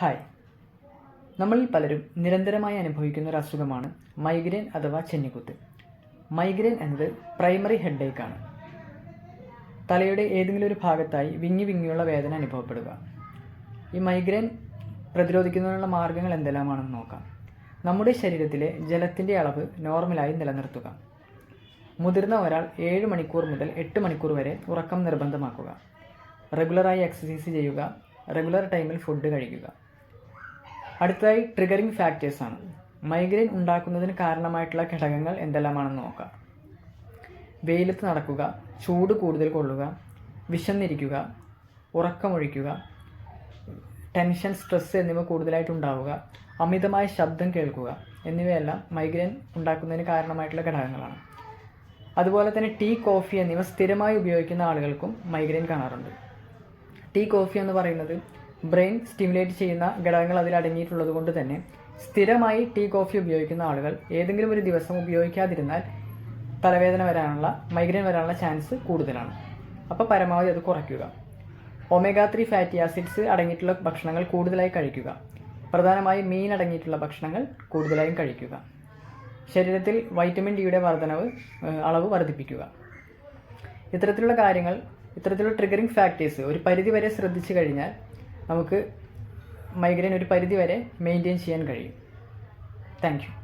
Hi നമ്മളിൽ പലരും നിരന്തരമായി അനുഭവിക്കുന്ന ഒരു അസുഖമാണ് മൈഗ്രെയിൻ അഥവാ ചെന്നിക്കുത്ത്. മൈഗ്രെയിൻ എന്നത് പ്രൈമറി ഹെഡേക്ക് ആണ്. തലയുടെ ഏതെങ്കിലും ഒരു ഭാഗത്തായി വിങ്ങി വിങ്ങിയുള്ള വേദന അനുഭവപ്പെടുക. ഈ മൈഗ്രെയിൻ പ്രതിരോധിക്കുന്നതിനുള്ള മാർഗങ്ങൾ എന്തെല്ലാമാണെന്ന് നോക്കാം. നമ്മുടെ ശരീരത്തിലെ ജലത്തിന്റെ അളവ് നോർമലായി നിലനിർത്തുക. മുതിർന്ന ഒരാൾ ഏഴ് മണിക്കൂർ മുതൽ എട്ട് മണിക്കൂർ വരെ ഉറക്കം നിർബന്ധമാക്കുക. റെഗുലറായി എക്സസൈസ് ചെയ്യുക. റെഗുലർ ടൈമിൽ ഫുഡ് കഴിക്കുക. അടുത്തതായി ട്രിഗറിംഗ് ഫാക്ടേഴ്സ് ആണ്. മൈഗ്രെയിൻ ഉണ്ടാക്കുന്നതിന് കാരണമായിട്ടുള്ള ഘടകങ്ങൾ എന്തെല്ലാമാണെന്ന് നോക്കാം. വെയിലത്ത് നടക്കുക ചൂട് കൂടുതൽ കൊള്ളുക വിശന്നിരിക്കുക ഉറക്കമൊഴിക്കുക ടെൻഷൻ സ്ട്രെസ് എന്നിവ കൂടുതലായിട്ട് ഉണ്ടാവുക അമിതമായ ശബ്ദം കേൾക്കുക എന്നിവയെല്ലാം മൈഗ്രെയിൻ ഉണ്ടാക്കുന്നതിന് കാരണമായിട്ടുള്ള ഘടകങ്ങളാണ്. അതുപോലെ തന്നെ ടീ കോഫി എന്നിവ സ്ഥിരമായി ഉപയോഗിക്കുന്ന ആളുകൾക്കും മൈഗ്രെയിൻ കാണാറുണ്ട്. ടീ കോഫി എന്ന് പറയുന്നത് ബ്രെയിൻ സ്റ്റിമുലേറ്റ് ചെയ്യുന്ന ഘടകങ്ങൾ അതിൽ അടങ്ങിയിട്ടുള്ളത് കൊണ്ട് തന്നെ സ്ഥിരമായി ടീ കോഫി ഉപയോഗിക്കുന്ന ആളുകൾ ഏതെങ്കിലും ഒരു ദിവസം ഉപയോഗിക്കാതിരുന്നാൽ തലവേദന വരാനുള്ള മൈഗ്രെയിൻ വരാനുള്ള ചാൻസ് കൂടുതലാണ്. അപ്പോൾ പരമാവധി അത് കുറയ്ക്കുക. ഒമേഗ ത്രീ ഫാറ്റി ആസിഡ്സ് അടങ്ങിയിട്ടുള്ള ഭക്ഷണങ്ങൾ കൂടുതലായി കഴിക്കുക. പ്രധാനമായും മീൻ അടങ്ങിയിട്ടുള്ള ഭക്ഷണങ്ങൾ കൂടുതലായും കഴിക്കുക. ശരീരത്തിൽ വൈറ്റമിൻ ഡിയുടെ വർധനവ് അളവ് വർദ്ധിപ്പിക്കുക. ഇത്തരത്തിലുള്ള കാര്യങ്ങൾ ഇത്തരത്തിലുള്ള ട്രിഗറിംഗ് ഫാക്ടേഴ്സ് ഒരു പരിധിവരെ ശ്രദ്ധിച്ചു കഴിഞ്ഞാൽ നമുക്ക് മൈഗ്രെയിൻ ഒരു പരിധി വരെ മെയിന്റെയിൻ ചെയ്യാൻ കഴിയും. താങ്ക്